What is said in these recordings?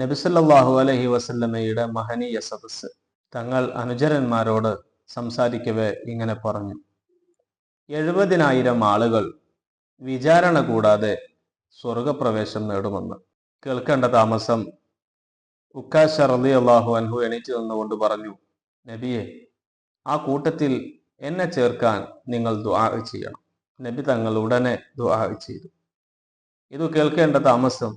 നബിസല്ലാഹു അലഹി വസല്ലമയുടെ മഹനീയ സദസ് തങ്ങൾ അനുചരന്മാരോട് സംസാരിക്കവേ ഇങ്ങനെ പറഞ്ഞു. എഴുപതിനായിരം ആളുകൾ വിചാരണ കൂടാതെ സ്വർഗപ്രവേശം നേടുമെന്ന് കേൾക്കേണ്ട താമസം ഉക്കാശ റലി അള്ളാഹു അൻഹു എണീച്ചു നിന്നുകൊണ്ട് പറഞ്ഞു നബിയെ ആ കൂട്ടത്തിൽ എന്നെ ചേർക്കാൻ നിങ്ങൾ ദുആ ചെയ്യണം. നബി തങ്ങൾ ഉടനെ ദുആ ചെയ്തു. ഇത് കേൾക്കേണ്ട താമസം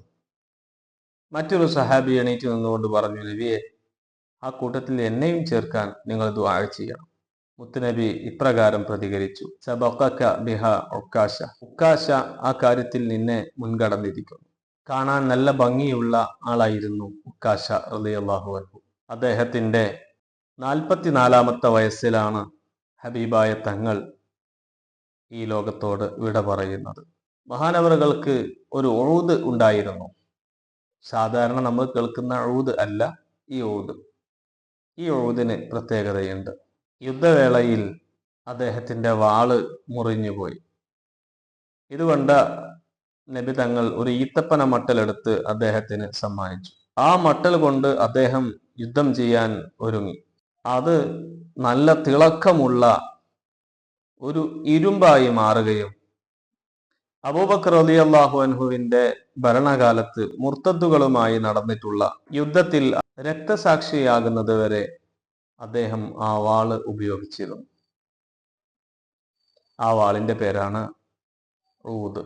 മറ്റൊരു സഹാബി എണീറ്റ് നിന്നുകൊണ്ട് പറഞ്ഞു നബിയെ ആ കൂട്ടത്തിൽ എന്നെയും ചേർക്കാൻ നിങ്ങൾ ദുആ ചെയ്യണം. മുത്തുനബി ഇപ്രകാരം പ്രതികരിച്ചു സബക്കക്ക ബിഹ ഉക്കാശ. ഉക്കാശ ആ കാര്യത്തിൽ നിന്നെ മുൻകടന്നിരിക്കുന്നു. കാണാൻ നല്ല ഭംഗിയുള്ള ആളായിരുന്നു ഉക്കാശ റളിയല്ലാഹു അൻഹു. അദ്ദേഹത്തിന്റെ നാൽപ്പത്തിനാലാമത്തെ വയസ്സിലാണ് ഹബീബായ തങ്ങൾ ഈ ലോകത്തോട് വിട പറയുന്നത്. മഹാനവറുകൾക്ക് ഒരു ഒഴുത് ഉണ്ടായിരുന്നു. സാധാരണ നമ്മൾ കേൾക്കുന്ന ഔദ് അല്ല ഈ ഔദ് ഈ ഊതിന് പ്രത്യേകതയുണ്ട്. യുദ്ധവേളയിൽ അദ്ദേഹത്തിന്റെ വാൾ മുറിഞ്ഞുപോയി ഇതുകൊണ്ട് നബി തങ്ങൾ ഒരു ഈത്തപ്പന മട്ടലെടുത്ത് അദ്ദേഹത്തിന് സമ്മാനിച്ചു. ആ മട്ടൽ കൊണ്ട് അദ്ദേഹം യുദ്ധം ചെയ്യാൻ ഒരുങ്ങി. അത് നല്ല തിളക്കമുള്ള ഒരു ഇരുമ്പായി മാറുകയും അബൂബക്കർ അലി അള്ളാഹു അൻഹുവിന്റെ ഭരണകാലത്ത് മുർത്തദ്ദുകളുമായി നടന്നിട്ടുള്ള യുദ്ധത്തിൽ രക്തസാക്ഷിയാകുന്നത് വരെ അദ്ദേഹം ആ വാൾ ഉപയോഗിച്ചിരുന്നു. ആ വാളിന്റെ പേരാണ് ഊദ്.